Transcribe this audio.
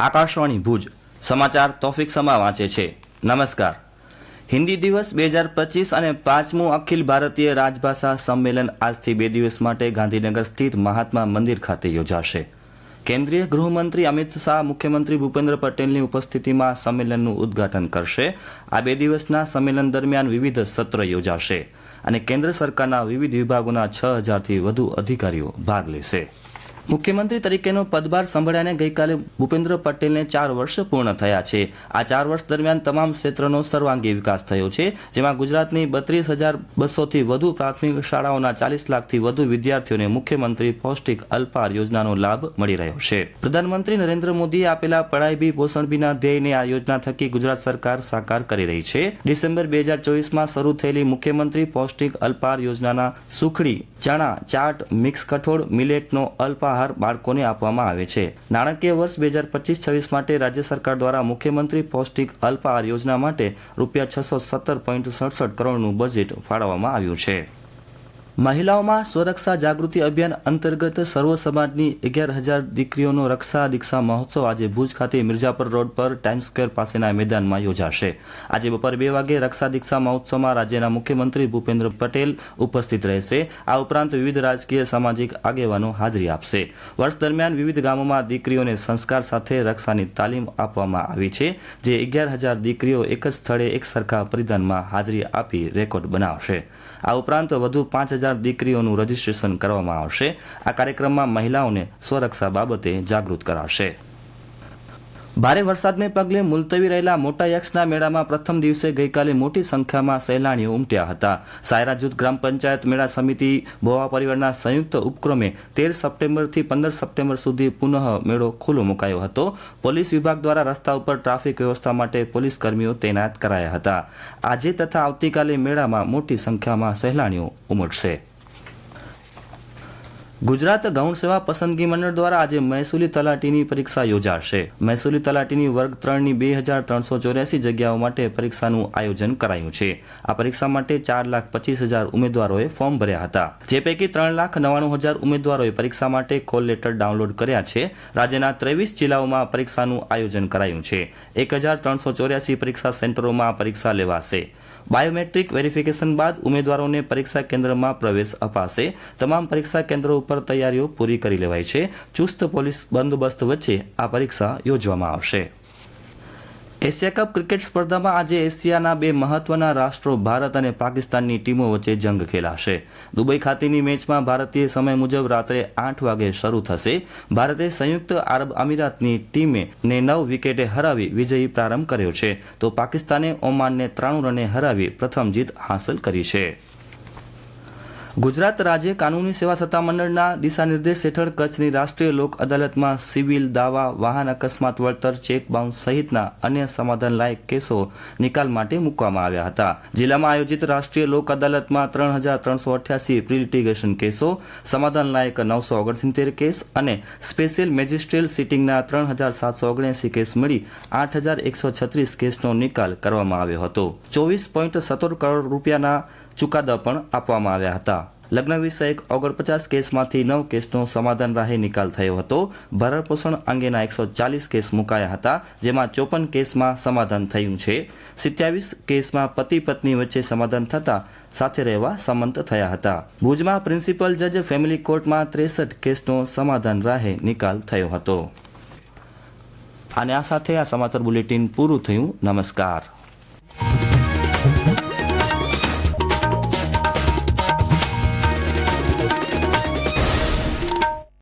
આકાશવાણી ભુજ. સમાચાર તોફિક સમા વાંચે છે. નમસ્કાર. હિન્દી દિવસ બે હજાર પચીસ અને પાંચમું અખિલ ભારતીય રાજભાષા સંમેલન આજથી બે દિવસ માટે ગાંધીનગર સ્થિત મહાત્મા મંદિર ખાતે યોજાશે. કેન્દ્રીય ગૃહમંત્રી અમિત શાહ, મુખ્યમંત્રી ભૂપેન્દ્ર પટેલની ઉપસ્થિતિમાં સંમેલનનું ઉદ્ઘાટન કરશે. આ બે દિવસના સંમેલન દરમિયાન વિવિધ સત્ર યોજાશે અને કેન્દ્ર સરકારના વિવિધ વિભાગોના છ હજારથી વધુ અધિકારીઓ ભાગ લેશે. મુખ્યમંત્રી તરીકેનો પદભાર સંભાળ્યાને ગઈકાલે ભૂપેન્દ્ર પટેલને ચાર વર્ષ પૂર્ણ થયા છે. આ ચાર વર્ષ દરમિયાન તમામ ક્ષેત્રનો સર્વાંગી વિકાસ થયો છે, જેમાં ગુજરાતની બત્રીસ હજાર બસોથી વધુ પ્રાથમિક શાળાઓના ચાલીસ લાખથી વધુ વિદ્યાર્થીઓને મુખ્યમંત્રી પૌષ્ટિક અલ્પાર યોજનાનો લાભ મળી રહ્યો છે. પ્રધાનમંત્રી નરેન્દ્ર મોદીએ આપેલા પઢાઈ બી પોષણ બીના ધ્યેયને આ યોજના થકી ગુજરાત સરકાર સાકાર કરી રહી છે. ડિસેમ્બર બે હજાર ચોવીસમાં શરૂ થયેલી મુખ્યમંત્રી પૌષ્ટિક અલ્પાર યોજનાના સુખડી ચણા, ચાટ, મિક્સ કઠોળ, મિલેટનો અલ્પાહાર બાળકોને આપવામાં આવે છે. નાણાકીય વર્ષ બે હજાર પચીસ છવ્વીસ માટે રાજ્ય સરકાર દ્વારા મુખ્યમંત્રી પૌષ્ટિક અલ્પાહાર યોજના માટે રૂપિયા છસો સત્તર પોઈન્ટ સડસઠ કરોડનું બજેટ ફાળવવામાં આવ્યું છે. મહિલાઓમાં સ્વરક્ષા જાગૃતિ અભિયાન અંતર્ગત સર્વ સમાજની અગિયાર હજાર દીકરીઓનો રક્ષા દીક્ષા મહોત્સવ આજે ભુજ ખાતે મિર્જાપર રોડ પર ટાઈમ સ્ક્વેર પાસેના મેદાનમાં યોજાશે. આજે બપોર બે વાગે રક્ષા દીક્ષા મહોત્સવમાં રાજ્યના મુખ્યમંત્રી ભૂપેન્દ્ર પટેલ ઉપસ્થિત રહેશે. આ ઉપરાંત વિવિધ રાજકીય સામાજિક આગેવાનો હાજરી આપશે. વર્ષ દરમિયાન વિવિધ ગામોમાં દીકરીઓને સંસ્કાર સાથે રક્ષાની તાલીમ આપવામાં આવી છે, જે અગિયાર હજાર દીકરીઓ એક જ સ્થળે એક સરખા પરિધાનમાં હાજરી આપી રેકોર્ડ બનાવશે. આ ઉપરાંત વધુ પાંચ હજાર દીકરીઓનું રજીસ્ટ્રેશન કરવામાં આવશે. આ કાર્યક્રમમાં મહિલાઓને સ્વરક્ષા બાબતે જાગૃત કરાશે. ભારે વરસાદને પગલે મુલતવી રહેલા મોટા યક્ષના મેળામાં પ્રથમ દિવસે ગઈકાલે મોટી સંખ્યામાં સહેલાણીઓ ઉમટ્યા હતા. સાયરા જૂથ ગ્રામ પંચાયત મેળા સમિતિ બોવા પરિવારના સંયુક્ત ઉપક્રમે તેર સપ્ટેમ્બરથી પંદર સપ્ટેમ્બર સુધી પુનઃ મેળો ખુલ્લો મુકાયો હતો. પોલીસ વિભાગ દ્વારા રસ્તા ઉપર ટ્રાફિક વ્યવસ્થા માટે પોલીસ કર્મીઓ તૈનાત કરાયા હતા. આજે તથા આવતીકાલે મેળામાં મોટી સંખ્યામાં સહેલાણીઓ ઉમટશે. ગુજરાત ગૌણ સેવા પસંદગી મંડળ દ્વારા આજે મહેસૂલી તલાટીની પરીક્ષા યોજાશે. મહેસૂલી તલાટીની વર્ગ ત્રણની બે હજાર ત્રણસો ચોર્યાસી જગ્યાઓ માટે પરીક્ષાનું આયોજન કરાયું છે. આ પરીક્ષા માટે ચાર લાખ પચીસ હજાર ઉમેદવારોએ ફોર્મ ભર્યા હતા. જે પૈકી ત્રણ લાખ નવ્વાણું હજાર ઉમેદવારોએ પરીક્ષા માટે કોલ લેટર ડાઉનલોડ કર્યા છે. રાજ્યના ત્રેવીસ જિલ્લાઓમાં પરીક્ષાનું આયોજન કરાયું છે. એક હજાર ત્રણસો ચોર્યાસી પરીક્ષા સેન્ટરોમાં પરીક્ષા લેવાશે. બાયોમેટ્રિક વેરિફિકેશન બાદ ઉમેદવારોને પરીક્ષા કેન્દ્રમાં પ્રવેશ અપાશે. તમામ પરીક્ષા કેન્દ્રો ઉપર તૈયારીઓ પૂરી કરી લેવાઈ છે. ચુસ્ત પોલીસ બંદોબસ્ત વચ્ચે આ પરીક્ષા યોજવામાં આવશે. એશિયા કપ ક્રિકેટ સ્પર્ધામાં આજે એશિયાના બે મહત્વના રાષ્ટ્રો ભારત અને પાકિસ્તાનની ટીમો વચ્ચે જંગ ખેલાશે. દુબઈ ખાતેની મેચમાં ભારતીય સમય મુજબ રાત્રે આઠ વાગે શરૂ થશે. ભારતે સંયુક્ત આરબ અમીરાતની ટીમે ને નવ વિકેટે હરાવી વિજયી પ્રારંભ કર્યો છે. તો પાકિસ્તાને ઓમાનને ત્રાણું રને હરાવી પ્રથમ જીત હાંસલ કરી છે. ગુજરાત રાજ્ય કાનૂની સેવા સત્તામંડળના દિશાનિર્દેશ હેઠળ કચ્છની રાષ્ટ્રીય લોક અદાલતમાં સિવિલ દાવા, વાહન અકસ્માત, વળતર, ચેક બાઉન્સ સહિતના અન્ય સમાધાન લાયક કેસો નિકાલ માટે મૂકવામાં આવ્યા હતા. જિલ્લામાં આયોજિત રાષ્ટ્રીય લોક અદાલતમાં ત્રણ હજાર ત્રણસો અઠ્યાસી પ્રિલિટિગેશન કેસો સમાધાન લાયક નવસો ઓગણસિત્તેર કેસ અને સ્પેશિયલ મેજિસ્ટ્રેલ સિટિંગના ત્રણ હજાર સાતસો ઓગણએસી કેસ મળી આઠ હજાર એકસો છત્રીસ કેસનો નિકાલ કરવામાં આવ્યો હતો. ચોવીસ પોઈન્ટ સત્તર કરોડ રૂપિયાના ચુકાદા પણ આપવામાં આવ્યા હતા. લગ્ન વિષયક ઓગણપચાસ કેસમાંથી નવ કેસનો સમાધાન રાહે નિકાલ થયો હતો. ભરણપોષણ અંગેના એકસો ચાલીસ કેસ મુકાયા હતા, જેમાં ચોપન કેસમાં સમાધાન થયું છે. સિત્યાવીસ કેસમાં પતિ પત્ની વચ્ચે સમાધાન થતા સાથે રહેવા સંમત થયા હતા. ભુજમાં પ્રિન્સિપલ જજ ફેમિલી કોર્ટમાં ત્રેસઠ કેસનો સમાધાન રાહે નિકાલ થયો હતો. અને આ સાથે આ સમાચાર બુલેટિન પૂરું થયું. નમસ્કાર.